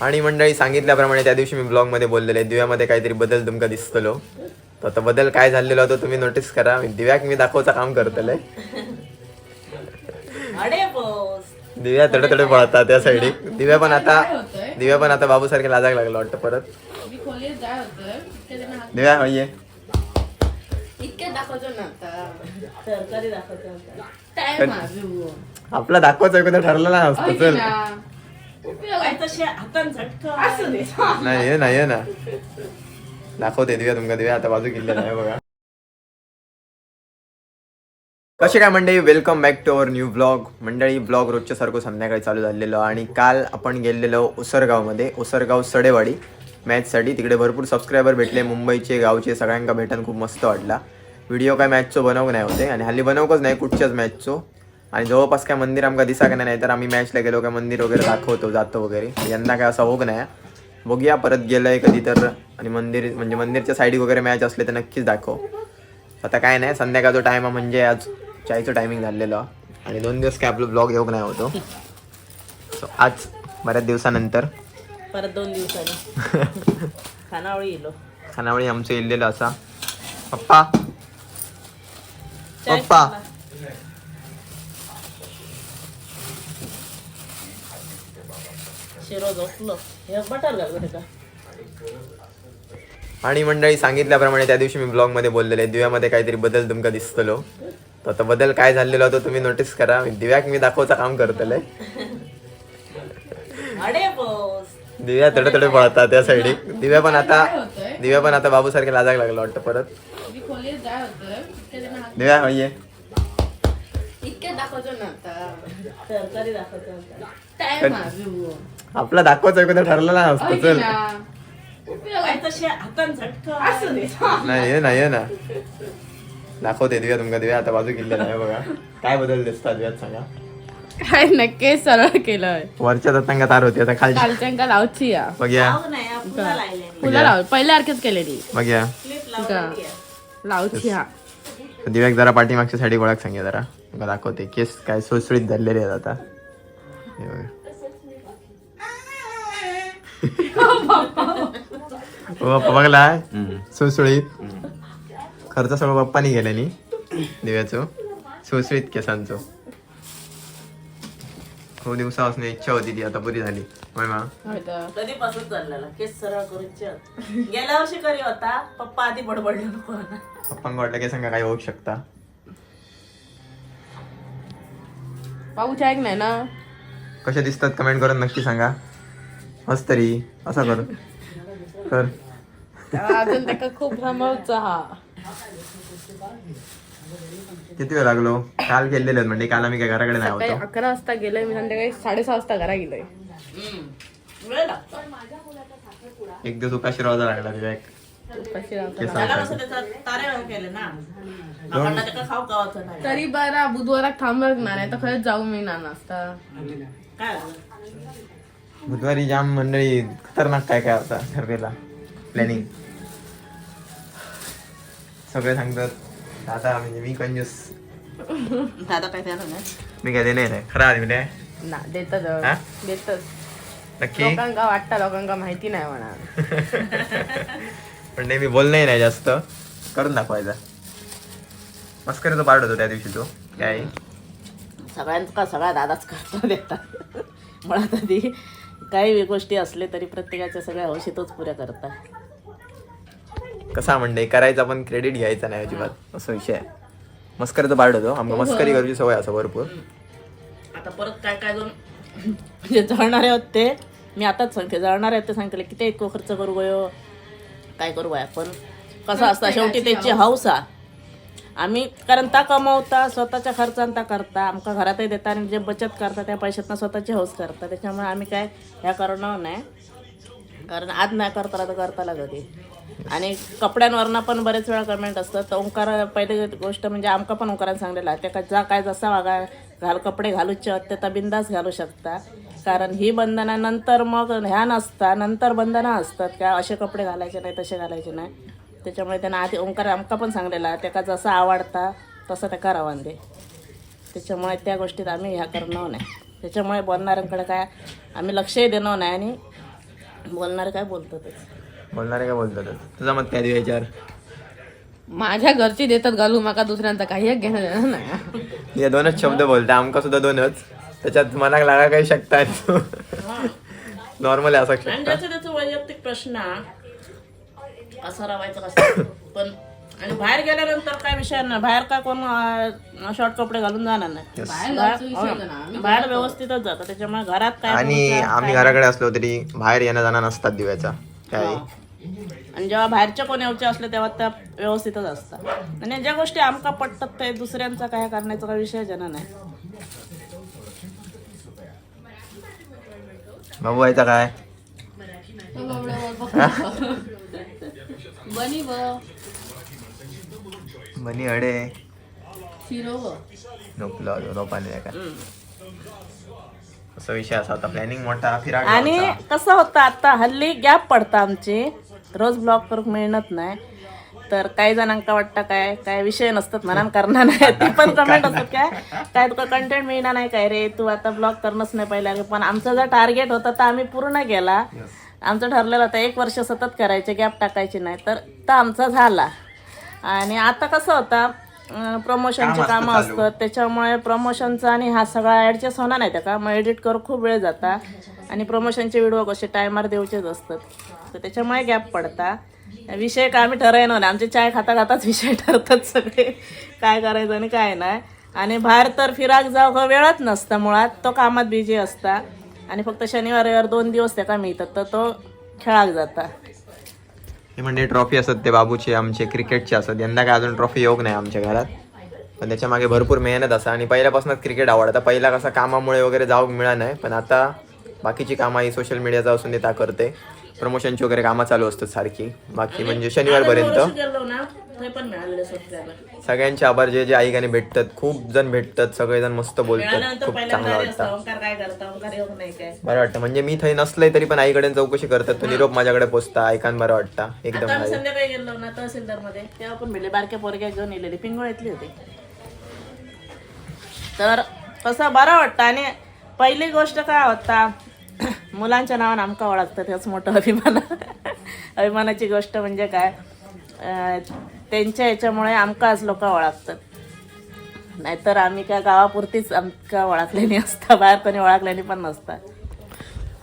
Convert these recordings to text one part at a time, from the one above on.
आणि मंडळी सांगितल्याप्रमाणे त्या दिवशी मी ब्लॉगमध्ये बोललेले दिव्यामध्ये काहीतरी बदल तुमका दिसतलो. तर आता बदल काय झालेलो तो तुम्ही नोटीस करा. मी दिव्याक मी दाखवचं काम करतले. दिव्या तडे तडे पळतात त्या साईडी दिव्या पण आता दिव्या पण आता बाबू सारखे लाजाक लागलं वाटतं परत. होतं हात- दिव्या ये. आपला दाखवायचं ठरलं ना असतं चल. काय तसे हातान असू दे नाही ये ना ये ना दाखवते दिव्या तुमका दिव्या आता बाजू किल्ले नाही बघा कसे काय मंडळी? Welcome back to our new blog मंडळी ब्लॉग रोजच्या सारखं संध्याकाळी चालू झालेलो आणि काल आपण गेलेलो उसरगावमध्ये उसरगाव सडेवाडी. मॅचसाठी तिकडे भरपूर सबस्क्रायबर भेटले मुंबईचे गावचे सगळ्यांका भेटून खूप मस्त वाटला. व्हिडिओ काय मॅचचो बनवूक नाही होते आणि हल्ली बनवकच नाही कुठच्याच मॅचचो आणि जवळपास काय मंदिर आमका दिसा का नाही तर आम्ही मॅचला गेलो काय मंदिर वगैरे दाखवतो जातो वगैरे. यंदा काय असं होक नाही. बघूया परत गेलोय कधी तर. आणि मंदिर म्हणजे मंदिरच्या साईडी वगैरे मॅच असले तर नक्कीच दाखव. आता काय नाही संध्याकाळचा टाइम आहे म्हणजे आज चायचं टायमिंग झालेलं. आणि दोन दिवस काय आपलं ब्लॉग येऊक नाही होतो. सो आज बऱ्याच दिवसानंतर. परत दोन दिवसांनी. खानावळी येलो. खानावळी आमचं इल्लेलं असा. पप्पा. पप्पा. शिरो झोपलो हे बटर घाल बरं का. आणि मंडळी सांगितल्याप्रमाणे त्या दिवशी मी ब्लॉगमध्ये बोललेले दिव्यामध्ये काहीतरी बदल तुमका दिसतलो. तर आता बदल काय झालेलो तो तुम्ही नोटीस करा. मी दिव्याक मी दाखवचं काम करतले. दिव्या तडे तडे पळतात त्या साईडी दिव्या पण आता दिव्या पण आता बाबू सारखे लाजाक लागलं वाटतं परत. होतं हात- दिव्या होय ये. इतके दाखवतो ना आता. आपला दाखवायचं कोणतं ठरलं ना. असतं चल नाही ये ना ये ना. दाखवते दिव्या तुमका दिव्या. आता बाजू किल्ले नाही बघा. काय बदल दिसतात दिव्यात सांगा. काय नक्की सरळ केलंय. वरच्या दत्तांका तार होती आता खालची कालच्यांका लावची या. बघ्या. हा, फुलं लाव पहिल्यासारखेच केलेली. बघ्या. लावची हा दिव्याक जरा पाठीमागच्या साठी ओळख सांगे जरा. तुमका दाखवते केस काय सुळसुळीत धरलेले आहेत आता. हे बघा. हो पप्पा बघला. सुळसुळीत खर्च सगळं पप्पानी गेल्यानी दिव्याचो सुळसुळीत केसांचो. खूप दिवसापासून इच्छा होती ती. आता पुरी झाली. होय मा. कधीपासून चाललेला? केस सरळ करून गेल्या वर्षी करी होता. पप्पा आधी बडबडले पप्पांना वाटलं की सांगा काय होऊ शकता. पाऊच ऐक नाही ना. कशा दिसतात? कमेंट करून नक्की सांगा. मस्त तरी असा कर. कर. अजून त्याका खूप थांबवचा हा. किती वेळ लागलो? काल केलेले म्हणजे काल आम्ही काय घराकडे नाही सकाळी होतो. अकरा वाजता गेलोय मी संध्याकाळी साडेसहा वाजता घरा गेलोय. वेळ लागतो एक दिवस उपाशी राहायला लागला विवेक कशी राहतो केस त्याला कसं त्याचा तारे केले ना? आपण त्याला खाऊ गावाचं नाही तरी बरा बुधवाराक थांबत ना नाही तर खरंच जाऊ मी ना नाश्ता. काय झालं? बुधवारी जाम मंडळी खतरनाक काय काय होता ठरलेला प्लॅनिंग सगळे सांगतात दादा म्हणजे मी कंजूस. दादा काय त्याला नाही. मी काय देणे नाही. खरं आधी म्हणजे ना देतच. हा? देतच. नक्की? लोकांका वाटतं लोकांका माहिती नाही म्हणा. पण नेहमी बोलणंही नाही जास्त. करून दाखवायचा. मस्करीचा पार्ट होतो त्या दिवशी तो. काय? सगळ्यांचा सगळा दादाच करतो देतात. मुळात आधी काही गोष्टी असले तरी प्रत्येकाच्या सगळ्या हौशी तोच पुऱ्या करतात कसा म्हणजे करायचा पण क्रेडिट घ्यायचा नाही अजिबात असं विषय आहे. मस्करीचा पार्ट होतो आमका मस्करी करूची सवय असं भरपूर. आता परत काय काय दोन म्हणजे जळणारे होते मी आताच सांगते जळणारे आहेत ते सांगते किती इतकं खर्च करू गयो. काय करू बाया पण कसं असतं? शेवटी त्याची हौस. हा आम्ही कारण ता कमवता स्वतःच्या खर्चांता करता आमका घरातही देता आणि जे बचत करता त्या पैशातनं स्वतःची हौस करता. त्याच्यामुळे आम्ही काय ह्या करणार नाही. कारण आज नाही करता तर करताला कधी आणि कपड्यांवरनं पण बरेच वेळा कमेंट असतात. तर ओंकार पहिले गोष्ट म्हणजे आमका पण ओंकाराने सांगलेला आहे त्या जा काय जसा वागा घाल कपडे घालूचे आहेत ते तर बिंदास घालू शकता. कारण ही बंधनानंतर मग ह्या नसता नंतर बंधनं असतात. का असे कपडे घालायचे नाही तसे घालायचे नाही. त्याच्यामुळे त्यांना आधी ओंकार आमका पण सांगलेला त्याका जसा आवडता तसं त्या करावान दे. त्याच्यामुळे त्या गोष्टीत आम्ही ह्या करणार नाही. त्याच्यामुळे बोलणाऱ्यांकडे काय आम्ही लक्षही देणार नाही आणि बोलणारे काय बोलतातच. बोलणारे काय बोलतात तुझा मत काय देऊ याच्यावर? माझ्या घरची देतात घालून माका दुसऱ्यांचा काही एक घेणं देणं नाही. या दोनच शब्द बोलता आमका सुद्धा दोनच. त्याच्यात मनाक लागा काही शकता नॉर्मल असं वैयक्तिक प्रश्न हा. कसं राहायचं कसं? पण आणि बाहेर गेल्यानंतर काय विषय नाही. बाहेर काय कोण शॉर्ट कपडे घालून जाणार नाही. बाहेर बाहेर व्यवस्थितच जातं. त्याच्यामुळे घरात काय आणि आम्ही काय घराकडे असलो तरी बाहेर येणं जाणं नसतात दिव्याचा काय आणि जेव्हा बाहेरच्या कोण यावचे असले तेव्हा त्या व्यवस्थितच असतात. आणि ज्या गोष्टी आमका पटतात ते दुसऱ्यांचा काय करण्याचा काही विषय जन नाही. बाबू व्हायचा काय? बनी व बनी अडे. शिरो व. नाही का? असा विषय असा होता. प्लॅनिंग मोठा फिरायला आणि कसं होतं आता हल्ली गॅप पडतं आमचे. रोज ब्लॉग करूक मिळत नाही. तर काही जणांका वाटतं काय काय विषय नसतात म्हणून करणार नाही. ती पण कमेंट असतात काय? काय तुका कंटेंट मिळणार नाही काय रे? तू आता ब्लॉग करणंच नाही पहिल्या पण आमचा जर टार्गेट होता तर आम्ही पूर्ण केला. आमचं ठरलेलं होतं एक वर्ष सतत करायचे गॅप टाकायचे नाही तर तर आमचा झाला. आणि आता कसं होतं प्रमोशनची कामं असतात त्याच्यामुळे प्रमोशनचा आणि हा सगळा ॲडजस्ट होणार नाही का मग एडिट करू खूप वेळ जाता. आणि प्रमोशनचे व्हिडिओ कसे टायमर देऊचेच असतात. तर त्याच्यामुळे गॅप पडता. विषय काय आम्ही ठराय ना आमचे चाय खाता खाताच विषय ठरतात सगळे. काय करायचं आणि काय नाही. आणि बाहेर तर फिराक जाऊ वेळच नसता मुळात. तो कामात बिझी असता. आणि फक्त शनिवार रविवार दोन दिवस त्याका मिळतात तर तो खेळाक जाता. हे म्हणजे ट्रॉफी असत ते बाबूचे आमचे क्रिकेटचे असत यंदा काय अजून ट्रॉफी योग नाही आमच्या घरात. पण त्याच्यामागे भरपूर मेहनत असा आणि पहिल्यापासूनच क्रिकेट आवडता. पहिला कसा कामामुळे वगैरे जाऊक मिळा नाही पण आता बाकीची कामं ही सोशल मीडियाचा असून ते ता करते. प्रमोशनची वगैरे कामं चालू असतात सारखी. बाकी म्हणजे शनिवारपर्यंत. पण मिळालेले सबस्क्रायबर सगळ्यांचे आभार जे जे आईकाने भेटतात खूप जण भेटतात सगळेजण मस्त बोलतात. मिळाल्यानंतर खूप पहिल्यांदा चांगलं अरे असतं, वाटतं. ओंकार काय करता? ओंकार योग नाही काय. बरं वाटतं. म्हणजे मी थंय नसलंय तरी पण आईकडे चौकशी करतात. तो निरोप माझ्याकडे पोचता ऐकान बरं वाटतं. एकदम आता आम्ही भारी. संध्याकाळी गेलो ना तहसीलदारमध्ये तेव्हा पण भेटले बारक्या पोरग्या घेऊन येलेली. पिंगोळ्यातली होती. तर कसं बरं वाटतं. आणि पहिली गोष्ट काय होता मुलांच्या नावानं आमका ओळखतात. हेच मोठं अभिमान अभिमानाची गोष्ट म्हणजे काय? अं, त्यांच्या याच्यामुळे आमकाच लोक ओळखतात. नाहीतर आम्ही काय गावापुरतीच आमका ओळखलेली असता बाहेर कोणी ओळखलेली पण नसतात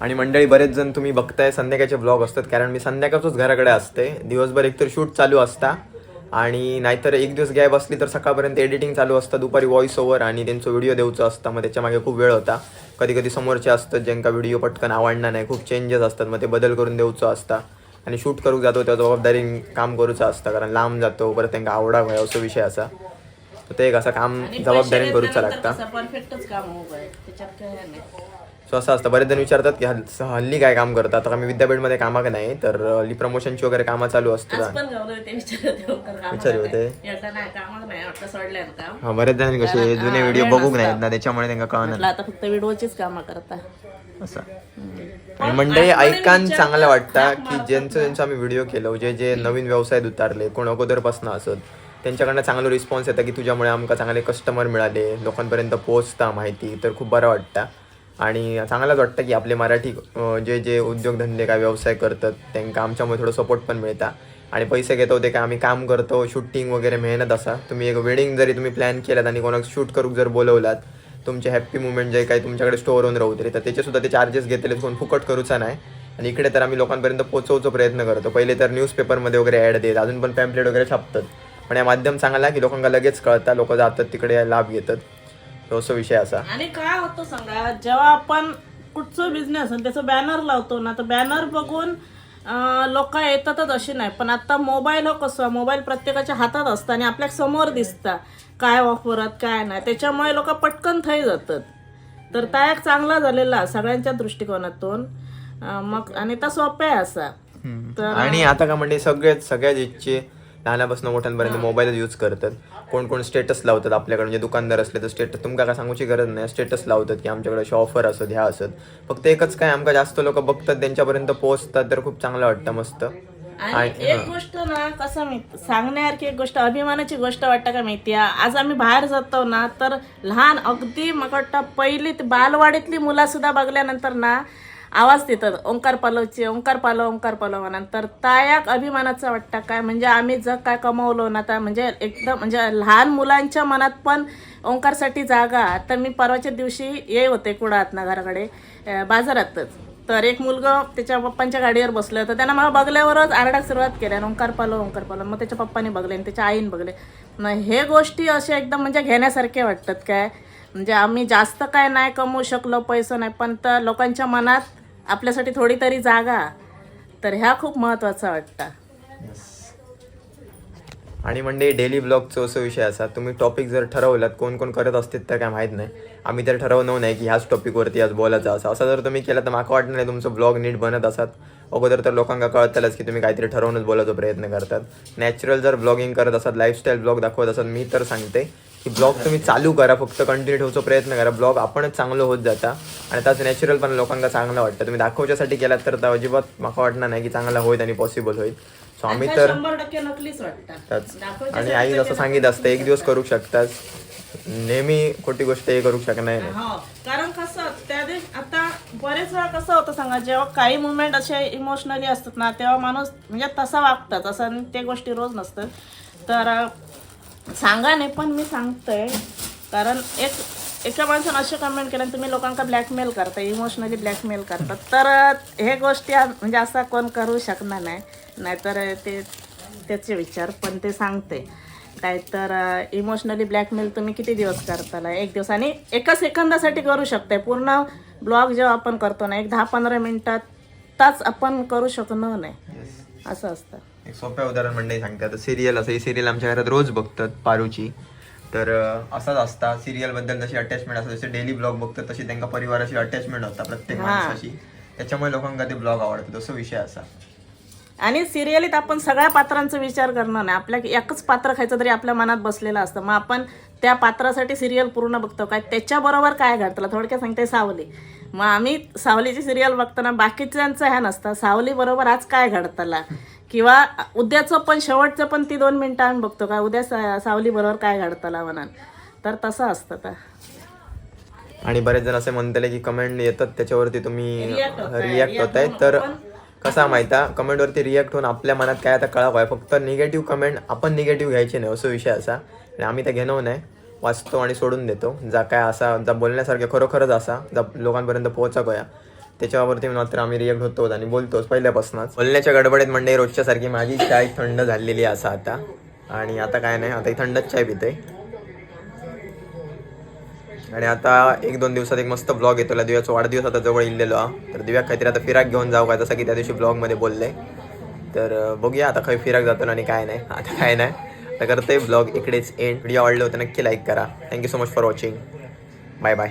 आणि मंडळी बरेच जण तुम्ही बघताय संध्याकाळचे ब्लॉग असतात कारण मी संध्याकाळचंच घराकडे असते. दिवसभर एकतर शूट चालू असता. आणि नाहीतर एक दिवस गॅप असली तर सकाळपर्यंत एडिटिंग चालू असतं दुपारी व्हॉइस ओव्हर आणि त्यांचं व्हिडिओ देऊचं असतं मग त्याच्यामागे खूप वेळ होता. कधी कधी समोरचे असतात ज्यांका व्हिडिओ पटकन आवडणार नाही खूप चेंजेस असतात मग ते बदल करून देऊचं असता. आणि शूट करूक जातो त्या जबाबदारी काम करूचं असतं कारण लांब जातो परत त्यांना आवडा व्हाय असो विषय असा. तर ते एक असं काम जबाबदारीने करूचं लागतं. परफेक्टच काम त्याच्यात सो असं असतं. बरेच जण विचारतात की हल- हल्ली काय काम करतात? आता आम्ही विद्यापीठमध्ये कामाक नाही तर हल्ली प्रमोशनची वगैरे कामं चालू असतात विचारले होते. नाही. नाही नाही काम हा बरेच जण कसे जुने व्हिडिओ बघूक नाहीत ना त्याच्यामुळे त्यांना कळणार आता फक्त व्हिडिओचीच कामं करता. असं. आणि मंडळी ऐकान चांगलं वाटतं की ज्यांचं ज्यांचं आम्ही व्हिडिओ केलो जे जे नवीन व्यवसायात उतारले कोण अगोदरपासून असत त्यांच्याकडनं चांगला रिस्पॉन्स येतं की तुझ्यामुळे आमका चांगले कस्टमर मिळाले लोकांपर्यंत पोहोचता माहिती तर खूप बरं वाटतं. आणि चांगलाच वाटतं की आपले मराठी जे जे उद्योगधंदे काय व्यवसाय करतात त्यांना आमच्यामुळे थोडं सपोर्ट पण मिळता. आणि पैसे घेतो ते काय आम्ही काम करतो शूटिंग वगैरे मेहनत असा. तुम्ही एक वेडिंग जरी तुम्ही प्लॅन केलात आणि कोणाक शूट करूक जर बोलवलात तुमचे हॅप्पी मुवमेंट जे काही तुमच्याकडे स्टोअर होऊन राहू तरी तर त्याचेसुद्धा ते चार्जेस घेतले कोण फुकट करूचा नाही. आणि इकडे तर आम्ही लोकांपर्यंत पोचवचा प्रयत्न करतो. पहिले तर न्यूजपेपरमध्ये वगैरे ॲड देत अजून पण पॅम्पलेट वगैरे छापतात. पण या माध्यम चांगला की लोकांना लगेच कळतात लोक जातात तिकडे लाभ घेतात. तो असं विषय असा. आणि काय होतं सांगा जेव्हा आपण कुठचं बिझनेस त्याचं बॅनर लावतो ना तर बॅनर बघून लोक येतातच अशी नाही. पण आता मोबाईल हो कसं मोबाईल प्रत्येकाच्या हातात असतं आणि आपल्यासमोर दिसता. काय ऑफरात काय नाही. त्याच्यामुळे लोक पटकन थई जातात. तर त्या एक चांगला झालेला सगळ्यांच्या दृष्टिकोनातून. मग आणि त्या सोप्या असा. तर आणि आता का म्हणजे सगळेच सगळ्याच इच्छे लहानापासून मोठ्यांपर्यंत मोबाईलच यूज करतात. कोण कोण स्टेटस लावतात आपल्याकडे म्हणजे दुकानदार असले तर स्टेटस तुमका काय सांगूची गरज नाही स्टेटस लावतात की आमच्याकडे अशी ऑफर असत ह्या असत फक्त एकच काय आमका जास्त लोक बघतात त्यांच्यापर्यंत पोहोचतात तर खूप चांगलं वाटतं मस्त. आणि एक गोष्ट ना कसं मी सांगण्यासारखी एक गोष्ट अभिमानाची गोष्ट वाटतं का माहिती आज आम्ही बाहेर जातो ना तर लहान अगदी मग वाटतं पहिली ते बालवाडीतली मुलं सुद्धा बघल्यानंतर ना आवाज देतात ओंकार पालवचे ओंकार पालव ओंकार पालव म्हणून. तर तायाक अभिमानाचा वाटतं काय? म्हणजे आम्ही जग काय कमवलो ना आता म्हणजे एकदम म्हणजे लहान मुलांच्या मनात पण ओंकारसाठी जागा. तर मी परवाच्या दिवशी ये होते कुडात ना घराकडे बाजारातच. तर एक मुलगा त्याच्या पप्पांच्या गाडीवर बसलं. होतं त्यानं मला बघल्यावरच आरडाक सुरुवात केली. आणि ओंकार पालो ओंकार पालो. मग त्याच्या पप्पाने बघले आणि त्याच्या आईने बघले. मग हे गोष्टी अशा एकदम म्हणजे घेण्यासारखे वाटतात काय? म्हणजे आम्ही जास्त काय नाही कमवू शकलो पैसे नाही. पण तर लोकांच्या मनात आपल्यासाठी थोडी तरी जागा. तर ह्या खूप महत्त्वाचा वाटतं. आणि म्हणजे डेली ब्लॉगचं असं विषय असा तुम्ही टॉपिक जर ठरवलात कोण कोण करत असतील तर काय माहीत नाही. आम्ही तर ठरवलं नाही की ह्याच टॉपिकवरती आज बोलायचं असं. असं जर तुम्ही केलं तर माका वाटत नाही तुमचं ब्लॉग नीट बनत असत. अगोदर तर लोकांना कळतलंच की तुम्ही काहीतरी ठरवूनच बोलायचा प्रयत्न करतात. नॅचरल जर ब्लॉगिंग करत असत लाईफस्टाईल ब्लॉग दाखवत असत मी तर सांगते. की ब्लॉग तुम्ही चालू करा फक्त कंटिन्यू ठेवचा प्रयत्न करा. ब्लॉग आपणच चांगलं होत जाता आणि त्याच नॅचरल पण लोकांना चांगलं वाटतं. तुम्ही दाखवच्यासाठी केलात तर अजिबात माका वाटणार नाही की चांगला होईल आणि पॉसिबल होईल. सो आम्ही तर आणि आई जसं सांगितलं असतं एक दिवस करू शकतात. नेहमी खोटी गोष्ट हे करू शकणार नाही. हो कारण कसं त्या दिवशी आता बरेच वेळा कसं होतं सांगा जेव्हा काही मुवमेंट असे इमोशनली असतात ना तेव्हा माणूस म्हणजे तसा वागतात. असं ते गोष्टी रोज नसतात. तर सांगा नाही पण मी सांगतोय. कारण एक एका माणसानं असे कमेंट केलं तुम्ही लोकांना ब्लॅकमेल करता इमोशनली ब्लॅकमेल करतात तर हे गोष्टी म्हणजे असा कोण करू शकणार नाही. नाहीतर ते त्याचे विचार पण ते सांगते. काय तर इमोशनली ब्लॅकमेल तुम्ही किती दिवस करताला? एक दिवस आणि एका सेकंदासाठी करू शकताय. पूर्ण ब्लॉग जेव्हा आपण करतो ना एक दहा पंधरा मिनिटातच आपण करू शकणार नाही. असं असतं. एक सोप्या उदाहरण म्हणजे सांगते. आता सिरियल असं ही सिरियल आमच्या घरात रोज बघतात पारूची. तर असंच असता. सिरियलबद्दल जशी अटॅचमेंट असतात जसे डेली ब्लॉग बघतात तशी त्यांना परिवाराशी अटॅचमेंट होता प्रत्येक. माणसाशी. त्याच्यामुळे लोकांना ते ब्लॉग आवडतात. तसं विषय असा. आणि सिरियलीत आपण सगळ्या पात्रांचा विचार करणार नाही. आपल्या एकच पात्र खायचं तरी आपल्या मनात बसलेलं असतं. मग आपण त्या पात्रासाठी सिरियल पूर्ण बघतो. काय त्याच्याबरोबर काय घडतं? थोडक्यात सांगते सावली. मग आम्ही सावलीची सिरियल बघताना बाकीच्यांचं ह्या नसतं. सावली बरोबर आज काय घडतला? किंवा उद्याचं पण शेवटचं पण ती दोन मिनिटं आम्ही बघतो काय उद्या सा- सावली बरोबर काय घडतला म्हणा तर तसं असतं तर. आणि बरेच जण असे म्हणतले की कमेंट येतात त्याच्यावरती तुम्ही रिॲक्ट होताय होऊन तर कसा माहिता? कमेंटवरती रिॲक्ट होऊन आपल्या मनात काय आता कळावं? आहे फक्त निगेटिव्ह कमेंट आपण निगेटिव्ह घ्यायचे नाही असं विषय असा. आणि आम्ही ते घेणं नाही. वाचतो आणि सोडून देतो. जा काय असा जा बोलण्यासारखं खरोखरच असा. जा लोकांपर्यंत पोहोचा त्याच्यावरती मात्र आम्ही रिएक्ट होतो आणि बोलतोच पहिल्यापासूनच. बोलण्याच्या गडबडीत म्हणजे रोजच्या सारखी माझी चाय थंड झालेली आहे असा आता. आणि आता काय नाही आता ही थंडच चाय पिते आणि आता एक दोन दिवसात एक मस्त ब्लॉग येतो दिव्याचा वाढदिवस आता जवळ इलेलो हा तर दिव्या काहीतरी आता फिराक घेऊन जाऊ काय जसं की त्या दिवशी ब्लॉगमध्ये बोलले. तर बघूया आता काही फिराक जातो आणि काय नाही. आता काय नाही. आता करते ब्लॉग इकडेच एंड व्हिडिओ आवडलं होतं नक्की लाईक करा. Thank you so much for watching bye bye